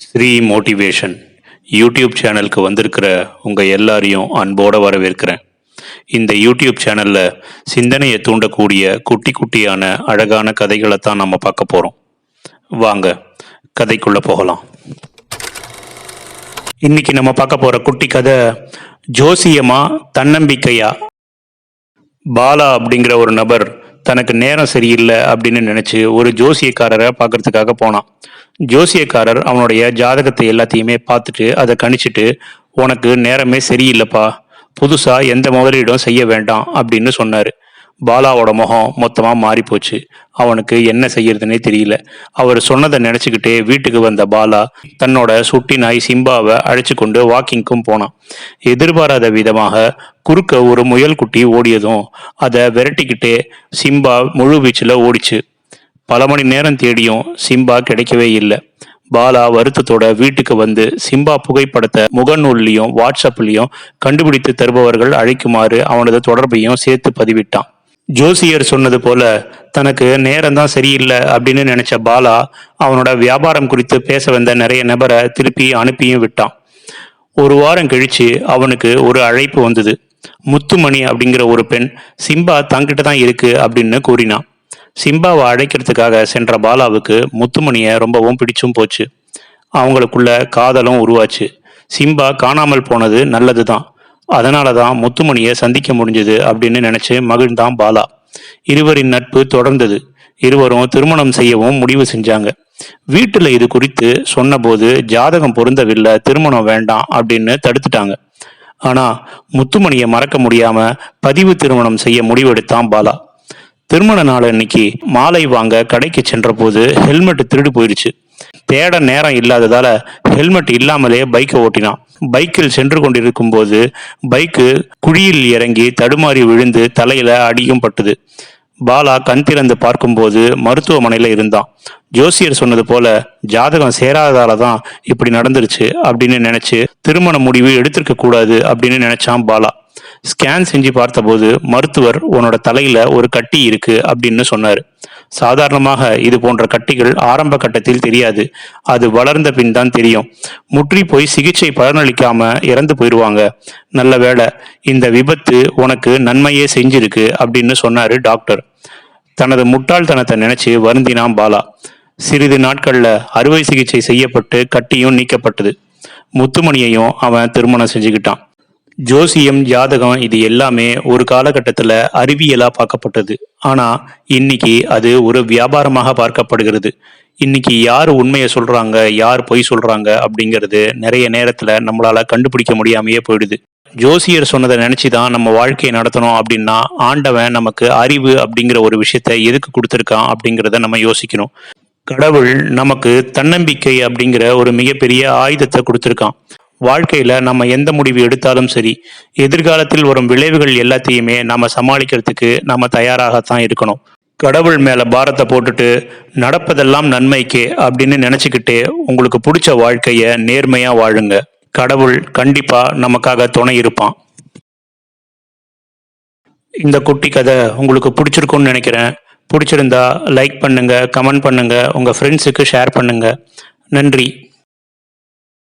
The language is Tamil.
ஸ்ரீ மோட்டிவேஷன் யூடியூப் சேனலுக்கு வந்திருக்கிற உங்கள் எல்லாரையும் அன்போடு வரவேற்கிறேன். இந்த யூடியூப் சேனலில் சிந்தனையை தூண்டக்கூடிய குட்டி குட்டியான அழகான கதைகளை தான் நம்ம பார்க்க போகிறோம் வாங்க கதைக்குள்ளே போகலாம். இன்னைக்கு நம்ம பார்க்க போகிற குட்டி கதை ஜோசியமா தன்னம்பிக்கையா? பாலா அப்படிங்கிற ஒரு நபர் தனக்கு நேரம் சரியில்லை அப்படின்னு நினைச்சு ஒரு ஜோசியக்காரரை பார்க்கறதுக்காக போனான். ஜோசியக்காரர் அவனுடைய ஜாதகத்தை எல்லாத்தையுமே பார்த்துட்டு அதை கணிச்சிட்டு உனக்கு நேரமே சரியில்லைப்பா. புதுசா எந்த முதலீடும் செய்ய வேண்டாம் அப்படின்னு சொன்னாரு. பாலாவோட முகம் மொத்தமாக மாறி போச்சு அவனுக்கு என்ன செய்யறதுனே தெரியல. அவர் சொன்னதை நினச்சிக்கிட்டே வீட்டுக்கு வந்த பாலா தன்னோட சுட்டி நாய் சிம்பாவை அழைச்சி கொண்டு வாக்கிங்க்கும் போனான். எதிர்பாராத விதமாக குறுக்க ஒரு முயல் குட்டி ஓடியதும் அதை விரட்டிக்கிட்டே சிம்பா முழு வீச்சில் ஓடிச்சு. பல மணி நேரம் தேடியும் சிம்பா கிடைக்கவே இல்லை. பாலா வருத்தத்தோட வீட்டுக்கு வந்து சிம்பா புகைப்படத்தை முகநூல்லையும் வாட்ஸ்அப்லையும் கண்டுபிடித்து தருபவர்கள் அழைக்குமாறு அவனது தொடர்பையும் சேர்த்து பதிவிட்டான். ஜோசியர் சொன்னது போல தனக்கு நேரம் தான் சரியில்லை அப்படின்னு நினைச்ச பாலா அவனோட வியாபாரம் குறித்து பேச வந்த நிறைய நபரை திருப்பி அனுப்பியும் விட்டான். ஒரு வாரம் கழிச்சு அவனுக்கு ஒரு அழைப்பு வந்தது. முத்துமணி அப்படிங்கிற ஒரு பெண் சிம்பா தங்கிட்ட தான் இருக்கு அப்படின்னு கூறினான். சிம்பாவை அழைக்கிறதுக்காக சென்ற பாலாவுக்கு முத்துமணியை ரொம்பவும் பிடிச்சும் போச்சு. அவங்களுக்குள்ள காதலும் உருவாச்சு. சிம்பா காணாமல் போனது நல்லது தான் அதனால தான் முத்துமணியை சந்திக்க முடிஞ்சது அப்படின்னு நினைச்சு மகிழ்ந்தான் பாலா. இருவரின் நட்பு தொடர்ந்தது. இருவரும் திருமணம் செய்யவும் முடிவு செஞ்சாங்க. வீட்டுல இது குறித்து சொன்னபோது ஜாதகம் பொருந்தவில்லை திருமணம் வேண்டாம் அப்படின்னு தடுத்துட்டாங்க. ஆனா முத்துமணியை மறக்க முடியாம பதிவு திருமணம் செய்ய முடிவெடுத்தான் பாலா. திருமண நாள் அன்னைக்கு மாலை வாங்க கடைக்கு சென்றபோது ஹெல்மெட் திருடு போயிருச்சு. தேட நேரம் இல்லாததால ஹெல்மெட் இல்லாமலே பைக்கை ஓட்டினான். பைக்கில் சென்று கொண்டிருக்கும் போது பைக்கு குழியில் இறங்கி தடுமாறி விழுந்து தலையில அடியும் பட்டது. பாலா கண் திறந்து பார்க்கும்போது மருத்துவமனையில இருந்தான். ஜோசியர் சொன்னது போல ஜாதகம் சேராததால தான் இப்படி நடந்துருச்சு அப்படின்னு நினைச்சு திருமண முடிவு எடுத்திருக்க கூடாது அப்படின்னு நினைச்சான் பாலா. ஸ்கேன் செஞ்சு பார்த்தபோது மருத்துவர் உன்னோட தலையில ஒரு கட்டி இருக்கு அப்படின்னு சொன்னாரு. சாதாரணமாக இது போன்ற கட்டிகள் ஆரம்ப கட்டத்தில் தெரியாது. அது வளர்ந்த பின் தான் தெரியும். முற்றி போய் சிகிச்சை பலனளிக்காம இறந்து போயிடுவாங்க. நல்ல வேளை இந்த விபத்து உனக்கு நன்மையே செஞ்சிருக்கு அப்படின்னு சொன்னாரு டாக்டர். தனது முட்டாள்தனத்தை நினைச்சு வருந்தினான் பாலா. சிறிது நாட்கள்ல அறுவை சிகிச்சை செய்யப்பட்டு கட்டியும் நீக்கப்பட்டது. முத்துமணியையும் அவன் திருமணம் செஞ்சுக்கிட்டான். ஜோசியம் ஜாதகம் இது எல்லாமே ஒரு காலகட்டத்தில் அறிவியலாக பார்க்கப்பட்டது. ஆனால் இன்னைக்கு அது ஒரு வியாபாரமாக பார்க்கப்படுகிறது. இன்னைக்கு யார் உண்மையை சொல்கிறாங்க யார் பொய் சொல்கிறாங்க அப்படிங்கிறது நிறைய நேரத்தில் நம்மளால் கண்டுபிடிக்க முடியாமையே போயிடுது. ஜோசியர் சொன்னதை நினச்சி தான் நம்ம வாழ்க்கையை நடத்தணும் அப்படின்னா ஆண்டவன் நமக்கு அறிவு அப்படிங்கிற ஒரு விஷயத்த எதுக்கு கொடுத்துருக்கான் அப்படிங்கிறத நம்ம யோசிக்கணும். கடவுள் நமக்கு தன்னம்பிக்கை அப்படிங்கிற ஒரு மிகப்பெரிய ஆயுதத்தை கொடுத்துருக்கான். வாழ்க்கையில நம்ம எந்த முடிவு எடுத்தாலும் சரி எதிர்காலத்தில் வரும் விளைவுகள் எல்லாத்தையுமே நாம சமாளிக்கிறதுக்கு நாம தயாராகத்தான் இருக்கணும். கடவுள் மேல பாரத்தை போட்டுட்டு நடப்பதெல்லாம் நன்மைக்கே அப்படின்னு நினச்சிக்கிட்டு உங்களுக்கு பிடிச்ச வாழ்க்கைய நேர்மையா வாழுங்க. கடவுள் கண்டிப்பா நமக்காக துணை இருப்பான். இந்த குட்டி கதை உங்களுக்கு பிடிச்சிருக்கும்னு நினைக்கிறேன். பிடிச்சிருந்தா லைக் பண்ணுங்க கமெண்ட் பண்ணுங்க உங்க ஃப்ரெண்ட்ஸுக்கு ஷேர் பண்ணுங்க. நன்றி.